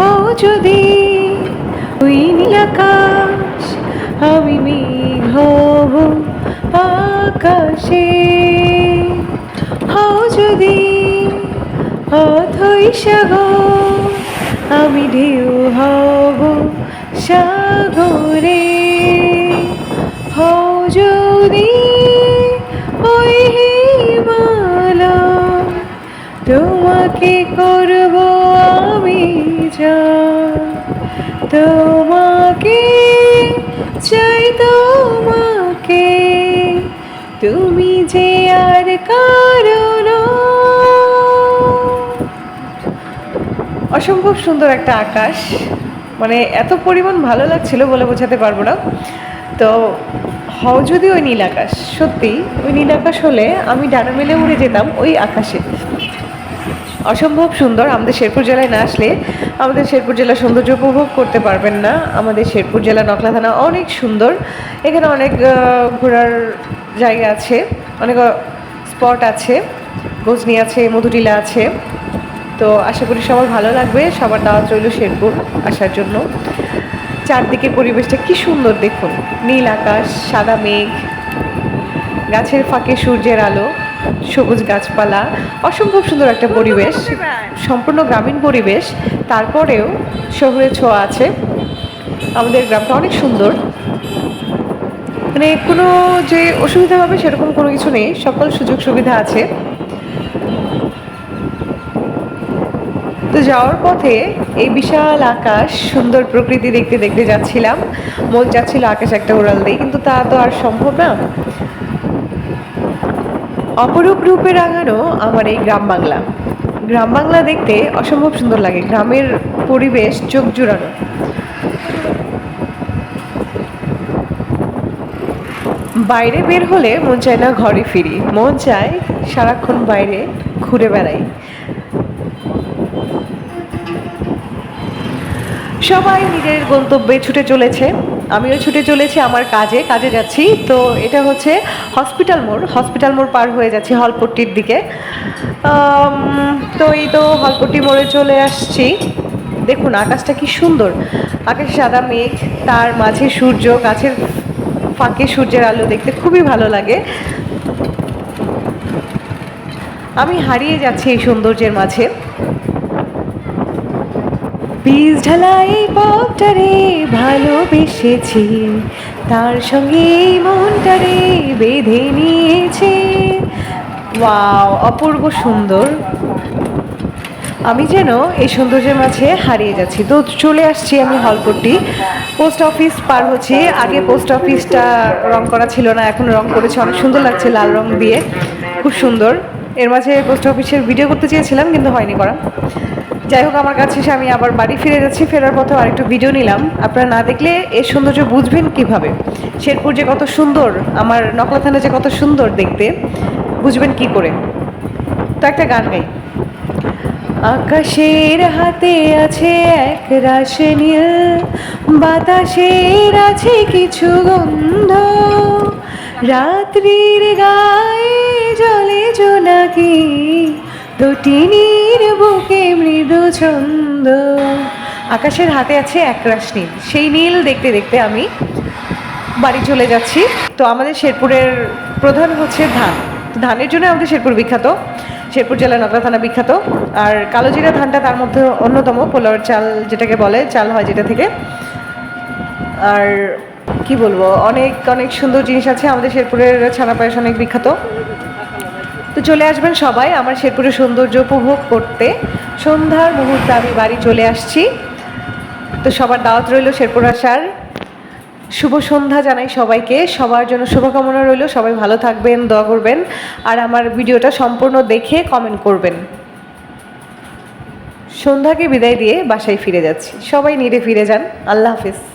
হও যদি ওই নীল আকাশ, আমি মেঘ হব আকাশে। হও যদি অথই সাগর, আমি ঢেউ হব সাগরে। হও যদি ওই হিমালয়, তোমাকে করব তোমাকে চাই তোমাকে। তুমি যে আর কারণ। অসম্ভব সুন্দর একটা আকাশ। মানে এত পরিমাণ ভালো লাগছিল বলে বোঝাতে পারব না। তো হও যদি ওই নীল আকাশ সত্যি ওই নীল আকাশ হলে আমি ডানা মেলে উড়ে যেতাম ওই আকাশে। অসম্ভব সুন্দর। আমাদের শেরপুর জেলায় না আসলে আমাদের শেরপুর জেলার সৌন্দর্য উপভোগ করতে পারবেন না। আমাদের শেরপুর জেলা নকলা থানা অনেক সুন্দর। এখানে অনেক ঘোরার জায়গা আছে, অনেক স্পট আছে, গজনি আছে, মধুটিলা আছে। তো আশা করি সবার ভালো লাগবে। সবার দাওয়াত রইল শেরপুর আসার জন্য। চারদিকে পরিবেশটা কি সুন্দর দেখুন। নীল আকাশ, সাদা মেঘ, গাছের ফাঁকে সূর্যের আলো। সবুজ গাছপালা অসম্ভব সুন্দর একটা পরিবেশ সম্পূর্ণ গ্রামীণ পরিবেশ তারপরেও শহরের ছোঁয়া আছে। আমাদের গ্রামটা অনেক সুন্দর। মানে কোনো যে অসুবিধা হবে সেরকম কোনো কিছু নেই সকল সুযোগ সুবিধা আছে। তো যাওয়ার পথে এই বিশাল আকাশ সুন্দর প্রকৃতি দেখতে দেখতে যাচ্ছিলাম। মন যাচ্ছিল আকাশ একটা উড়াল দিই কিন্তু তা তো আর সম্ভব না। অপরূপ রূপে রাঙানো আমার এই গ্রাম বাংলা। গ্রাম বাংলা দেখতে অসম্ভব সুন্দর লাগে, গ্রামের পরিবেশ চোখ জুড়ানো। বাইরে বের হলে মন চায় না ঘরে ফিরি, মন চায় সারাক্ষণ বাইরে ঘুরে বেড়াই। সবাই নিজের গন্তব্যে ছুটে চলেছে। আমিও ছুটে চলেছি আমার কাজে কাজে যাচ্ছি। তো এটা হচ্ছে হসপিটাল মোড় হসপিটাল মোড় পার হয়ে যাচ্ছি হলপট্টির দিকে। তো এই তো হলপট্টি মোড়ে চলে আসছি। দেখুন, আকাশটা কি সুন্দর। আকাশে সাদা মেঘ, তার মাঝে সূর্য, গাছের ফাঁকে সূর্যের আলো দেখতে খুবই ভালো লাগে। আমি হারিয়ে যাচ্ছি এই সৌন্দর্যের মাঝে। বীজ ঢালাই পথটারে ভালোবেসেছি। তার সঙ্গে এই মনটারে বেঁধে নিয়েছে। ওয়াও, অপূর্ব সুন্দর। আমি যেন এই সৌন্দর্যের মাঝে হারিয়ে যাচ্ছি। তো চলে আসছি আমি হলপট্টি। পোস্ট অফিস পার হচ্ছি। আগে পোস্ট অফিসটা রং করা ছিল না, এখন রং করেছে। অনেক সুন্দর লাগছে লাল রং দিয়ে। খুব সুন্দর। এর মাঝে পোস্ট অফিসের ভিডিও করতে চেয়েছিলাম, কিন্তু হয়নি করা। যাই হোক, আমার কাছে এসে আমি আবার বাড়ি ফিরে যাচ্ছি, ফেরার পথে আরেকটু ভিডিও নিলাম। আপনারা না দেখলে এর সৌন্দর্য বুঝবেন কীভাবে? শেরপুর যে কত সুন্দর, আমার নকলা থানা যে কত সুন্দর দেখতে, বুঝবেন কি করে? তো একটা গান গাই। আকাশের হাতে আছে এক রাশ নীল বাতাসের আছে কিছু গন্ধ। রাত্রির গায়ে জলে জোনাকি তটিনীর বুকে মৃদু ছন্দ আকাশের হাতে আছে একরাশ নীল। সেই নীল দেখতে দেখতে আমি বাড়ি চলে যাচ্ছি। তো আমাদের শেরপুরের প্রধান হচ্ছে ধান। ধানের জন্য আমাদের শেরপুর বিখ্যাত। শেরপুর জেলার নকলা থানা বিখ্যাত। আর কালোজিরা ধানটা তার মধ্যে অন্যতম। পোলাওয়ের চাল যেটাকে বলে, চাল হয় যেটা থেকে। আর কি বলব? অনেক অনেক সুন্দর জিনিস আছে। আমাদের শেরপুরের ছানা পায়েস অনেক বিখ্যাত। তো চলে আসবেন সবাই, আমার শেরপুরের সৌন্দর্য উপভোগ করতে। সন্ধ্যার মুহূর্তে আমি বাড়ি চলে আসছি। তো সবার দাওয়াত রইল শেরপুর আসার। শুভ সন্ধ্যা জানাই সবাইকে। সবার জন্য শুভকামনা রইল। সবাই ভালো থাকবেন, দোয়া করবেন। আর আমার ভিডিওটা সম্পূর্ণ দেখে কমেন্ট করবেন। সন্ধ্যাকে বিদায় দিয়ে বাসায় ফিরে যাচ্ছি। সবাই নিরে ফিরে যান। আল্লাহ হাফিজ।